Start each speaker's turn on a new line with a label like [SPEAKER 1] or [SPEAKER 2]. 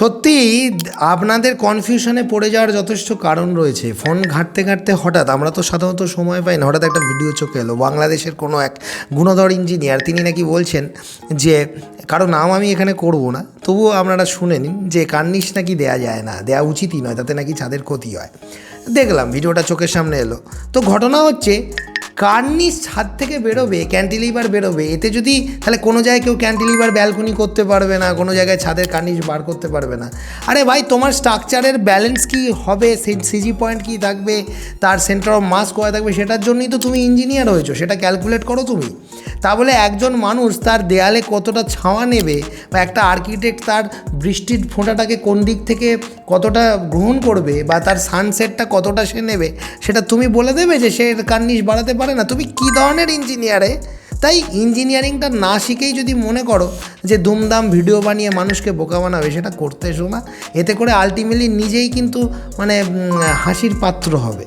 [SPEAKER 1] সত্যি আপনাদের কনফিউশনে পড়ে যাওয়ার যথেষ্ট কারণ রয়েছে। ফোন ঘাঁটতে ঘাঁটতে হঠাৎ, আমরা তো সাধারণত সময় পাই না, হঠাৎ একটা ভিডিও চোখে এলো। বাংলাদেশের কোনো এক গুণধর ইঞ্জিনিয়ার তিনি নাকি বলছেন যে, কারও নাম আমি এখানে করব না। তবুও আপনারা শুনে নিন যে কার্নিশ নাকি দেয়া যায় না দেওয়া উচিতই নয়, তাতে নাকি ছাদের ক্ষতি হয়। দেখলাম ভিডিওটা চোখের সামনে এলো। তো ঘটনা হচ্ছে কার্নিশ ছাদ থেকে বেরোবে, ক্যান্টিলিভার বেরোবে, এতে যদি তাহলে কোনো জায়গায় কেউ ক্যান্টিলিভার ব্যালকনি করতে পারবে না, কোনো জায়গায় ছাদের কার্নিশ বার করতে পারবে না। আরে ভাই, তোমার স্ট্রাকচারের ব্যালেন্স কি হবে? সিজি পয়েন্ট কি থাকবে? তার সেন্টার অফ মাস কোথায় থাকবে? সেটার জন্যই তো তুমি ইঞ্জিনিয়ার হয়েছো, সেটা ক্যালকুলেট করো তুমি। তা বলে একজন মানুষ তার দেয়ালে কতটা ছাওয়া নেবে বা একটা আর্কিটেক্ট তার বৃষ্টির ফোঁটাটাকে কোন দিক থেকে কতটা গ্রহণ করবে বা তার সানসেটটা কতটা সে নেবে, সেটা তুমি বলে দেবে যে সে কার্নিস বাড়াতে পারে? না। তুমি কী ধরনের ইঞ্জিনিয়ারে তাই ইঞ্জিনিয়ারিংটা না শিখেই যদি মনে করো যে দুমদাম ভিডিও বানিয়ে মানুষকে বোকা বানাবে, সেটা করতে এসো না। এতে করে আলটিমেটলি নিজেই কিন্তু মানে হাসির পাত্র হবে।